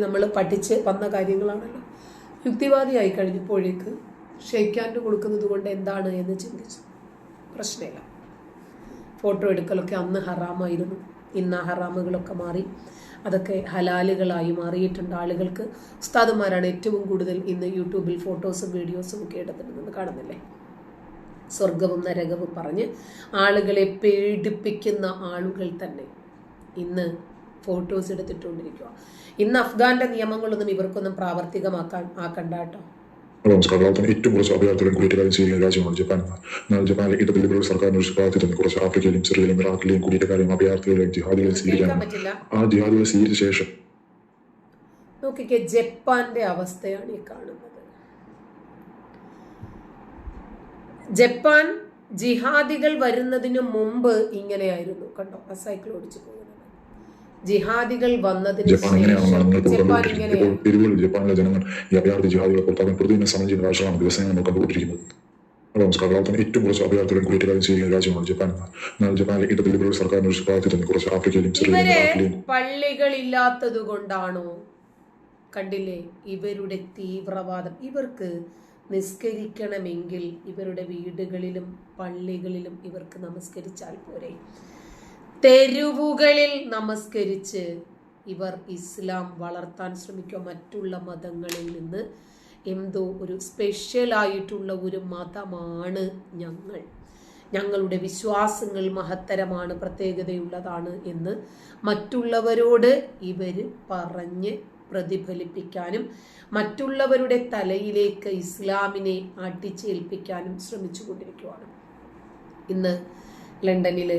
നമ്മൾ പഠിച്ച് വന്ന കാര്യങ്ങളാണല്ലോ. യുക്തിവാദിയായി കഴിഞ്ഞപ്പോഴേക്ക് ഷെയ്ക്കാൻഡ് കൊടുക്കുന്നത് കൊണ്ട് എന്താണ് എന്ന് ചിന്തിച്ചു. പ്രശ്നമില്ല. ഫോട്ടോ എടുക്കലൊക്കെ അന്ന് ഹറാമായിരുന്നു. ഇന്ന് ഹറാമുകളൊക്കെ മാറി. അതൊക്കെ ഹലാലുകളായി മാറിയിട്ടുണ്ട് ആളുകൾക്ക്. ഉസ്താദുമാരാണ് ഏറ്റവും കൂടുതൽ ഇന്ന് യൂട്യൂബിൽ ഫോട്ടോസും വീഡിയോസും ഒക്കെ എടുത്തിട്ടുണ്ടെന്ന് കാണുന്നില്ലേ? സ്വർഗവും നരകവും പറഞ്ഞ് ആളുകളെ പേടിപ്പിക്കുന്ന ആളുകൾ തന്നെ ഇന്ന് ഫോട്ടോസ് എടുത്തിട്ടുകൊണ്ടിരിക്കുക ഇന്ന് അഫ്ഗാന്റെ നിയമങ്ങളൊന്നും ഇവർക്കൊന്നും പ്രാവർത്തികമാക്കാൻ ആക്കണ്ട കേട്ടോ. നമസ്കാരം ലോകത്തിന് ഏറ്റവും കുറച്ച് അഭയാർത്ഥികളെ കുടിയേറ്റക്കാരും ചെയ്യുന്ന രാജ്യമാണ് ജപ്പാൻ. എന്നാൽ ജപ്പാനിലെ ഇടത് ലിബറൽ സർക്കാരിന് ഒരു ശുപാർശ തന്നെ കുറച്ച് ആഫ്രിക്കയിലും സിറിയയിലും ഇറാഖിലെയും കുടിയേറ്റക്കാരെയും അഭയാർത്ഥികളെയും ജിഹാദികളെ കേൾക്കാൻ ആ ജിഹാദികളെ സ്വീകരിച്ച ശേഷം നോക്കിക്കേ ജപ്പാന്റെ അവസ്ഥയാണ് ഈ കാണുന്നത്. ജപ്പാൻ ജിഹാദികൾ വരുന്നതിനു മുമ്പ് ഇങ്ങനെയായിരുന്നു. കണ്ടോ? ആ സൈക്കിൾ ഓടിച്ചു പോകുന്നത് ജിഹാദികൾ വന്നതിന് ശേഷം ജപ്പാനിലെ ജനങ്ങൾ ഈ അഭയാർത്ഥി ജിഹാദികളെ പുറത്താക്കാൻ പ്രതിദിന സമരം ചെയ്യുന്ന കാഴ്ചകളാണ് ദിവസങ്ങൾ നമ്മൾ കണ്ടുകൊണ്ടിരിക്കുന്നത്. നമസ്കാരം. ലോകത്തിന് ഏറ്റവും കുറച്ച് അഭയാർത്ഥികളും കുറ്റകാര്യം ചെയ്യുന്ന രാജ്യമാണ് ജപ്പാൻ എന്നാൽ ജപ്പാനിലെ ഇടത് ലിബറൽ സർക്കാരിന് ഒരു തന്നെ കുറച്ച് ആഫ്രിക്കയിലും സിറിയയിലും പള്ളികളില്ലാത്തത് കൊണ്ടാണോ? കണ്ടില്ലേ? ഇവരുടെ തീവ്രവാദം. ഇവർക്ക് നിസ്കരിക്കണമെങ്കിൽ ഇവരുടെ വീടുകളിലും പള്ളികളിലും ഇവർക്ക് നമസ്കരിച്ചാൽ പോരെ. തെരുവുകളിൽ നമസ്കരിച്ച് ഇവർ ഇസ്ലാം വളർത്താൻ ശ്രമിക്കുക. മറ്റുള്ള മതങ്ങളിൽ നിന്ന് എന്തോ ഒരു സ്പെഷ്യലായിട്ടുള്ള ഒരു മതമാണ് ഞങ്ങൾ. ഞങ്ങളുടെ വിശ്വാസങ്ങൾ മഹത്തരമാണ് പ്രത്യേകതയുള്ളതാണ് എന്ന് മറ്റുള്ളവരോട് ഇവർ പറഞ്ഞ് പ്രതിഫലിപ്പിക്കാനും മറ്റുള്ളവരുടെ തലയിലേക്ക് ഇസ്ലാമിനെ അടിച്ചേൽപ്പിക്കാനും ശ്രമിച്ചുകൊണ്ടിരിക്കുകയാണ് ഇന്ന് ലണ്ടനിൽ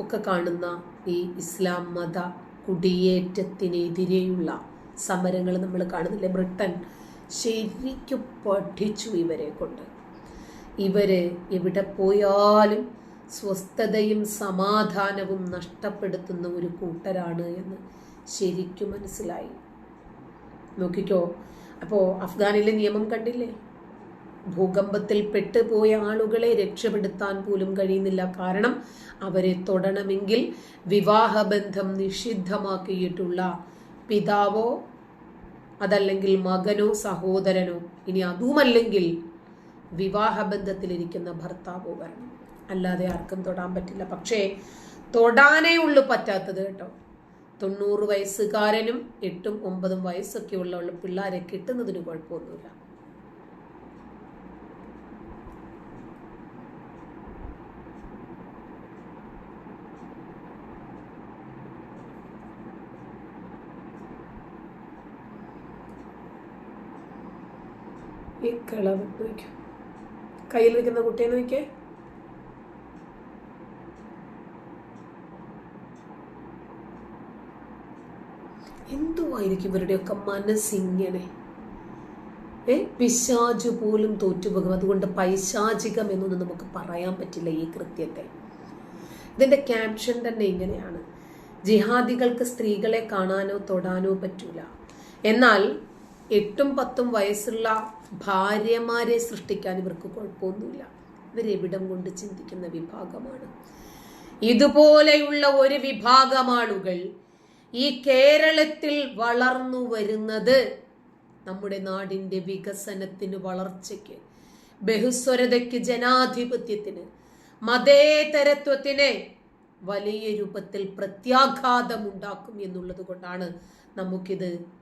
ഒക്കെ കാണുന്ന ഈ ഇസ്ലാം മത കുടിയേറ്റത്തിനെതിരെയുള്ള സമരങ്ങൾ നമ്മൾ കാണുന്നില്ലേ? ബ്രിട്ടൻ ശരിക്കും പഠിച്ചു ഇവരെ കൊണ്ട്. ഇവർ എവിടെ പോയാലും സ്വസ്ഥതയും സമാധാനവും നഷ്ടപ്പെടുത്തുന്ന ഒരു കൂട്ടരാണ് എന്ന് ശരിക്കും മനസ്സിലായി. നോക്കിക്കോ. അപ്പോൾ അഫ്ഗാനിലെ നിയമം കണ്ടില്ലേ? ഭൂകമ്പത്തിൽ പെട്ടുപോയ ആളുകളെ രക്ഷപ്പെടുത്താൻ പോലും കഴിയുന്നില്ല. കാരണം അവരെ തൊടണമെങ്കിൽ വിവാഹബന്ധം നിഷിദ്ധമാക്കിയിട്ടുള്ള പിതാവോ അതല്ലെങ്കിൽ മകനോ സഹോദരനോ ഇനി അതുമല്ലെങ്കിൽ വിവാഹബന്ധത്തിലിരിക്കുന്ന ഭർത്താവോ വരണം. അല്ലാതെ ആർക്കും തൊടാൻ പറ്റില്ല. പക്ഷേ തൊടാനേ ഉള്ളു പറ്റാത്തത് കേട്ടോ. തൊണ്ണൂറ് വയസ്സുകാരനും എട്ടും ഒമ്പതും വയസ്സൊക്കെ ഉള്ള പിള്ളേരെ കിട്ടുന്നതിന് കുഴപ്പമൊന്നുമില്ല. ഈ കിളവ് നോക്കും. കയ്യിലിരിക്കുന്ന കുട്ടിയെ നോക്കിയേ. എന്തുവായിരിക്കും ഇവരുടെയൊക്കെ മനസ്സിങ്ങനെ? ഏ? പിശാജ് പോലും തോറ്റുപോകും. അതുകൊണ്ട് പൈശാചികം എന്നൊന്നും നമുക്ക് പറയാൻ പറ്റില്ല ഈ കൃത്യത്തെ. ഇതിന്റെ ക്യാപ്ഷൻ തന്നെ ഇങ്ങനെയാണ്. ജിഹാദികൾക്ക് സ്ത്രീകളെ കാണാനോ തൊടാനോ പറ്റൂല. എന്നാൽ എട്ടും പത്തും വയസ്സുള്ള ഭാര്യമാരെ സൃഷ്ടിക്കാൻ ഇവർക്ക് കുഴപ്പമൊന്നുമില്ല. ഇവരെവിടം കൊണ്ട് ചിന്തിക്കുന്ന വിഭാഗമാണ്. ഇതുപോലെയുള്ള ഒരു വിഭാഗം ആളുകൾ ഈ കേരളത്തിൽ വളർന്നു വരുന്നത് നമ്മുടെ നാടിന്റെ വികസനത്തിന് വളർച്ചയ്ക്ക് ബഹുസ്വരതയ്ക്ക് ജനാധിപത്യത്തിന് മതേതരത്വത്തിന് വലിയ രൂപത്തിൽ പ്രത്യാഘാതം ഉണ്ടാക്കും എന്നുള്ളത് കൊണ്ടാണ് നമുക്കിത്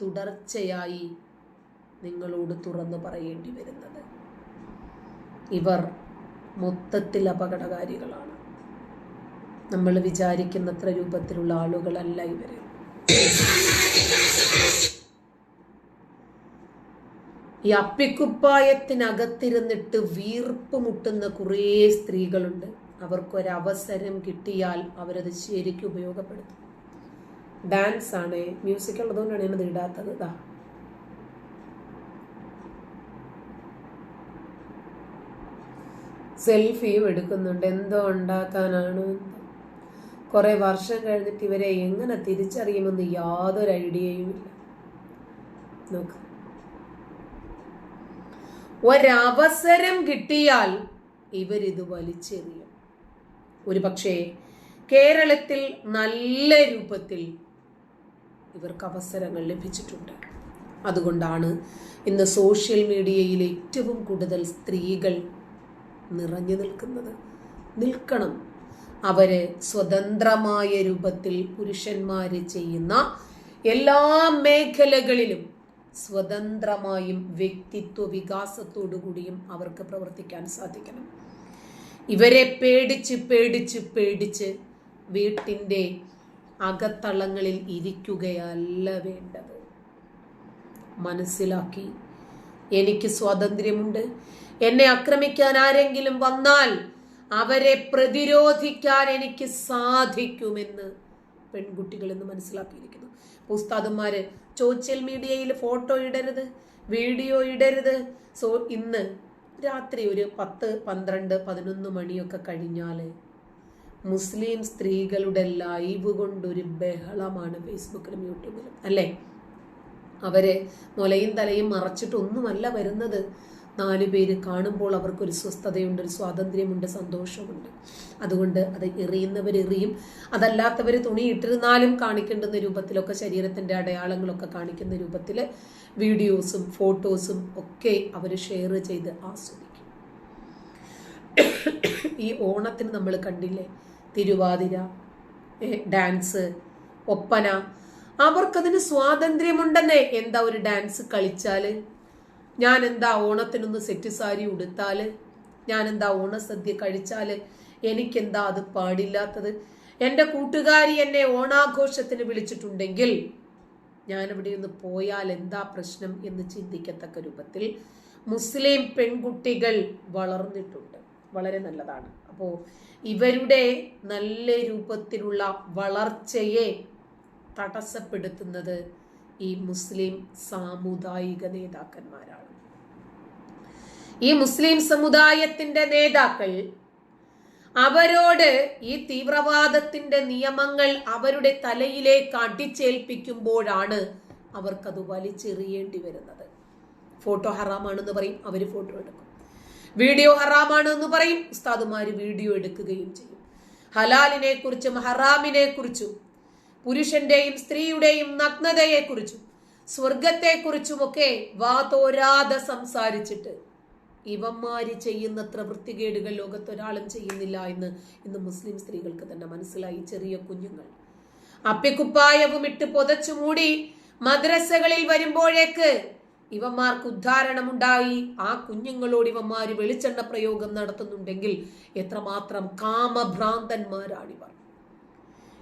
തുടർച്ചയായി നിങ്ങളോട് തുറന്നു പറയേണ്ടി വരുന്നത്. ഇവർ മൊത്തത്തിൽ അപകടകാരികളാണ്. നമ്മൾ വിചാരിക്കുന്നത്ര രൂപത്തിലുള്ള ആളുകളല്ല ഇവർ ഈ അപ്പിക്കുപ്പായത്തിനകത്തിരുന്നിട്ട് വീർപ്പ് മുട്ടുന്ന കുറേ സ്ത്രീകളുണ്ട്. അവർക്കൊരവസരം കിട്ടിയാൽ അവരത് ശരിക്കും ഉപയോഗപ്പെടുത്തും. ഡാൻസ് ആണ് മ്യൂസിക് ഉള്ളതുകൊണ്ടാണ് ഞാനത് ഇടാത്തത്. ഇതാ സെൽഫിയും എടുക്കുന്നുണ്ട്. എന്തോ ഉണ്ടാക്കാനാണ്. കുറേ വർഷം കഴിഞ്ഞിട്ട് ഇവരെ എങ്ങനെ തിരിച്ചറിയുമെന്ന് യാതൊരു ഐഡിയയും ഇല്ല. നോക്ക്. ഒരവസരം കിട്ടിയാൽ ഇവരിത് വലിച്ചെറിയും. ഒരു പക്ഷേ കേരളത്തിൽ നല്ല രൂപത്തിൽ ഇവർക്ക് അവസരങ്ങൾ ലഭിച്ചിട്ടുണ്ട്. അതുകൊണ്ടാണ് ഇന്ന് സോഷ്യൽ മീഡിയയിൽ ഏറ്റവും കൂടുതൽ സ്ത്രീകൾ നിറഞ്ഞു നിൽക്കുന്നത്. നിൽക്കണം. അവരെ സ്വതന്ത്രമായ രൂപത്തിൽ പുരുഷന്മാർ ചെയ്യുന്ന എല്ലാ മേഖലകളിലും സ്വതന്ത്രമായും വ്യക്തിത്വ വികാസത്തോടു കൂടിയും അവർക്ക് പ്രവർത്തിക്കാൻ സാധിക്കണം. ഇവരെ പേടിച്ച് പേടിച്ച് പേടിച്ച് വീട്ടിന്റെ അകത്തളങ്ങളിൽ ഇരിക്കുകയല്ല വേണ്ടത്. മനസ്സിലാക്കി. എനിക്ക് സ്വാതന്ത്ര്യമുണ്ട്. എന്നെ ആക്രമിക്കാൻ ആരെങ്കിലും വന്നാൽ അവരെ പ്രതിരോധിക്കാൻ എനിക്ക് സാധിക്കുമെന്ന് പെൺകുട്ടികൾ എന്ന് മനസ്സിലാക്കിയിരിക്കുന്നു ഉസ്താദന്മാര് സോഷ്യൽ മീഡിയയിൽ ഫോട്ടോ ഇടരുത് വീഡിയോ ഇടരുത്. സോ ഇന്ന് രാത്രി ഒരു പത്ത് പന്ത്രണ്ട് പതിനൊന്ന് മണിയൊക്കെ കഴിഞ്ഞാൽ മുസ്ലിം സ്ത്രീകളുടെ ലൈവ് കൊണ്ടൊരു ബഹളമാണ് ഫേസ്ബുക്കിലും യൂട്യൂബിലും അല്ലേ? അവരെ മുലയും തലയും മറച്ചിട്ടൊന്നുമല്ല വരുന്നത്. നാല് പേര് കാണുമ്പോൾ അവർക്കൊരു സ്വസ്ഥതയുണ്ട് ഒരു സ്വാതന്ത്ര്യമുണ്ട് സന്തോഷമുണ്ട്. അതുകൊണ്ട് അത് എറിയുന്നവർ എറിയും. അതല്ലാത്തവർ തുണി ഇട്ടിരുന്നാലും കാണിക്കേണ്ടുന്ന രൂപത്തിലൊക്കെ ശരീരത്തിന്റെ അടയാളങ്ങളൊക്കെ കാണിക്കുന്ന രൂപത്തിൽ വീഡിയോസും ഫോട്ടോസും ഒക്കെ അവർ ഷെയർ ചെയ്ത് ആസ്വദിക്കും. ഈ ഓണത്തിന് നമ്മൾ കണ്ടില്ലേ? തിരുവാതിര ഡാൻസ് ഒപ്പന. അവർക്കതിന് സ്വാതന്ത്ര്യമുണ്ടെന്നേ. എന്താ ഒരു ഡാൻസ് കളിച്ചാൽ? ഞാൻ എന്താ ഓണത്തിനൊന്ന് സെറ്റ് സാരി ഉടുത്താൽ? ഞാൻ എന്താ ഓണസദ്യ കഴിച്ചാൽ? എനിക്കെന്താ അത് പാടില്ലാത്തത്? എന്റെ കൂട്ടുകാരി എന്നെ ഓണാഘോഷത്തിന് വിളിച്ചിട്ടുണ്ടെങ്കിൽ ഞാൻ ഇവിടെ ഒന്ന് പോയാൽ എന്താ പ്രശ്നം എന്ന് ചിന്തിക്കത്തക്ക രൂപത്തിൽ മുസ്ലിം പെൺകുട്ടികൾ വളർന്നിട്ടുണ്ട്. വളരെ നല്ലതാണ്. അപ്പോൾ ഇവരുടെ നല്ല രൂപത്തിലുള്ള വളർച്ചയെ തടസ്സപ്പെടുത്തുന്നത് ഈ മുസ്ലിം സാമുദായിക നേതാക്കന്മാരാണ്. ഈ മുസ്ലിം സമുദായത്തിന്റെ നേതാക്കൾ അവരോട് ഈ തീവ്രവാദത്തിന്റെ നിയമങ്ങൾ അവരുടെ തലയിലേക്ക് അടിച്ചേൽപ്പിക്കുമ്പോഴാണ് അവർക്കത് വലിച്ചെറിയേണ്ടി വരുന്നത്. ഫോട്ടോ ഹറാമാണെന്ന് പറയും അവർ ഫോട്ടോ എടുക്കും. വീഡിയോ ഹറാമാണ് എന്ന് പറയും. ഉസ്താദുമാര് വീഡിയോ എടുക്കുകയും ചെയ്യും. ഹലാലിനെ കുറിച്ചും ഹറാമിനെ കുറിച്ചും പുരുഷന്റെയും സ്ത്രീയുടെയും നഗ്നതയെക്കുറിച്ചും സ്വർഗത്തെക്കുറിച്ചുമൊക്കെ വാതോരാതെ സംസാരിച്ചിട്ട് ഇവന്മാര് ചെയ്യുന്നത്ര വൃത്തികേടുകൾ ലോകത്തൊരാളും ചെയ്യുന്നില്ല എന്ന് ഇന്ന് മുസ്ലിം സ്ത്രീകൾക്ക് തന്നെ മനസ്സിലായി ചെറിയ കുഞ്ഞുങ്ങൾ. അപ്പിക്കുപ്പായവും ഇട്ട് പൊതച്ചു മൂടി മദ്രസകളിൽ വരുമ്പോഴേക്ക് ഇവന്മാർക്ക് ഉദ്ധാരണമുണ്ടായി. ആ കുഞ്ഞുങ്ങളോട് ഇവന്മാര് വെളിച്ചെണ്ണ പ്രയോഗം നടത്തുന്നുണ്ടെങ്കിൽ എത്രമാത്രം കാമഭ്രാന്തന്മാരാണിവർ.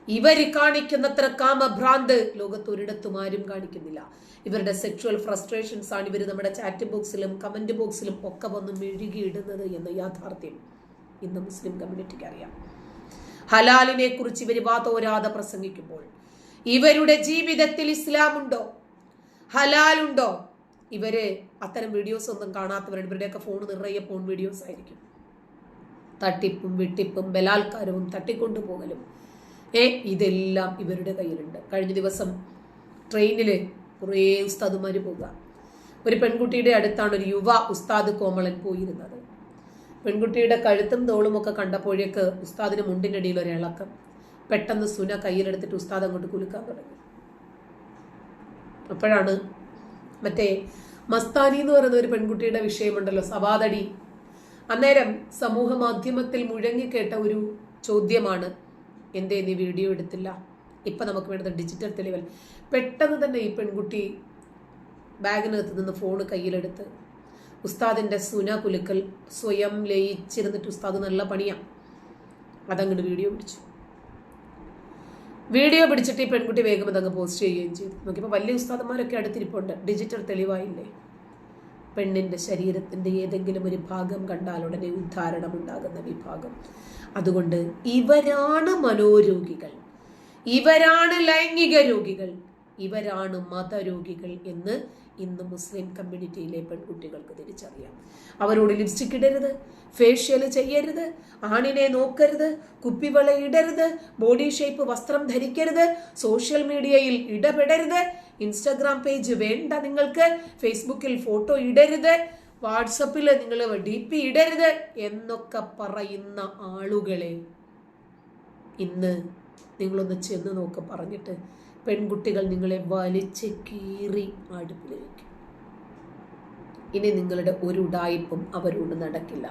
ഇവർ കാണിക്കുന്നത്ര കാമഭ്രാന്ത് ലോകത്ത് ഒരിടത്തും ആരും കാണിക്കുന്നില്ല. ഇവരുടെ സെക്ഷുവൽ ഫ്രസ്ട്രേഷൻസ് ആണ് ഇവർ നമ്മുടെ ചാറ്റ് ബോക്സിലും കമന്റ് ബോക്സിലും ഒക്കെ വന്ന് മെഴുകിയിടുന്നത് എന്ന യാഥാർത്ഥ്യം ഇന്ന് മുസ്ലിം കമ്മ്യൂണിറ്റിക്ക് അറിയാം. ഹലാലിനെ കുറിച്ച് ഇവർ വാതോരാതെ പ്രസംഗിക്കുമ്പോൾ ഇവരുടെ ജീവിതത്തിൽ ഇസ്ലാമുണ്ടോ? ഹലാലുണ്ടോ? ഇവർ അത്തരം വീഡിയോസ് ഒന്നും കാണാത്തവരാണ്. ഇവരുടെയൊക്കെ ഫോൺ നിറയെ ഫോൺ വീഡിയോസ് ആയിരിക്കും. തട്ടിപ്പും വെട്ടിപ്പും ബലാത്കാരവും തട്ടിക്കൊണ്ടുപോകലും. ഏ ഇതെല്ലാം ഇവരുടെ കയ്യിലുണ്ട്. കഴിഞ്ഞ ദിവസം ട്രെയിനിൽ കുറേ ഉസ്താദുമാർ പോവുക. ഒരു പെൺകുട്ടിയുടെ അടുത്താണ് ഒരു യുവ ഉസ്താദ് കോമളൻ പോയിരുന്നത്. പെൺകുട്ടിയുടെ കഴുത്തും തോളും ഒക്കെ കണ്ടപ്പോഴേക്ക് ഉസ്താദിന് മുണ്ടിന്റെ ഇടയിൽ ഒരു ഇളക്കം. പെട്ടെന്ന് സുന കയ്യിലെടുത്തിട്ട് ഉസ്താദ് അങ്ങോട്ട് കുലുക്കാൻ തുടങ്ങി. അപ്പോഴാണ് മറ്റേ മസ്താനി എന്ന് പറയുന്ന ഒരു പെൺകുട്ടിയുടെ വിഷയമുണ്ടല്ലോ സവാദടി. അന്നേരം സമൂഹ മാധ്യമത്തിൽ മുഴങ്ങിക്കേട്ട ഒരു ചോദ്യമാണ് എന്തേ നീ വീഡിയോ എടുത്തില്ല? ഇപ്പം നമുക്ക് വേണ്ടത് ഡിജിറ്റൽ തെളിവൽ പെട്ടെന്ന് തന്നെ ഈ പെൺകുട്ടി ബാഗിനകത്ത് നിന്ന് ഫോൺ കയ്യിലെടുത്ത് ഉസ്താദിന്റെ സുന കുലുക്കൽ സ്വയം ലയിച്ചിരുന്നിട്ട് ഉസ്താദ് നല്ല പണിയാണ് അതങ്ങോട്ട് വീഡിയോ പിടിച്ചു. വീഡിയോ പിടിച്ചിട്ട് ഈ പെൺകുട്ടി വേഗം അതങ്ങ് പോസ്റ്റ് ചെയ്യുകയും ചെയ്തു. നോക്കിയപ്പോൾ വലിയ ഉസ്താദന്മാരൊക്കെ അടുത്തിരിപ്പുണ്ട്. ഡിജിറ്റൽ തെളിവായില്ലേ? പെണ്ണിന്റെ ശരീരത്തിന്റെ ഏതെങ്കിലും ഒരു ഭാഗം കണ്ടാൽ ഉടനെ ഉദ്ധാരണം ഉണ്ടാകുന്ന വിഭാഗം. അതുകൊണ്ട് ഇവരാണ് മനോരോഗികൾ. ഇവരാണ് ലൈംഗിക രോഗികൾ. ഇവരാണ് മതരോഗികൾ എന്ന് ഇന്ന് മുസ്ലിം കമ്മ്യൂണിറ്റിയിലെ പെൺകുട്ടികൾക്ക് തിരിച്ചറിയാം. അവരോട് ലിപ്സ്റ്റിക് ഇടരുത് ഫേഷ്യൽ ചെയ്യരുത് ആണിനെ നോക്കരുത് കുപ്പിവള ഇടരുത് ബോഡി ഷേപ്പ് വസ്ത്രം ധരിക്കരുത് സോഷ്യൽ മീഡിയയിൽ ഇടപെടരുത് ഇൻസ്റ്റാഗ്രാം പേജ് വേണ്ട നിങ്ങൾക്ക് ഫേസ്ബുക്കിൽ ഫോട്ടോ ഇടരുത് വാട്സപ്പിൽ നിങ്ങൾ ഡി പി ഇടരുത് എന്നൊക്കെ പറയുന്ന ആളുകളെ ഇന്ന് നിങ്ങളൊന്ന് ചെന്ന് നോക്ക് പറഞ്ഞിട്ട് പെൺകുട്ടികൾ നിങ്ങളെ വലിച്ച് കീറി അടുപ്പിൽ ഇനി നിങ്ങളുടെ ഒരു ഉടായ്പും അവരോട് നടക്കില്ല.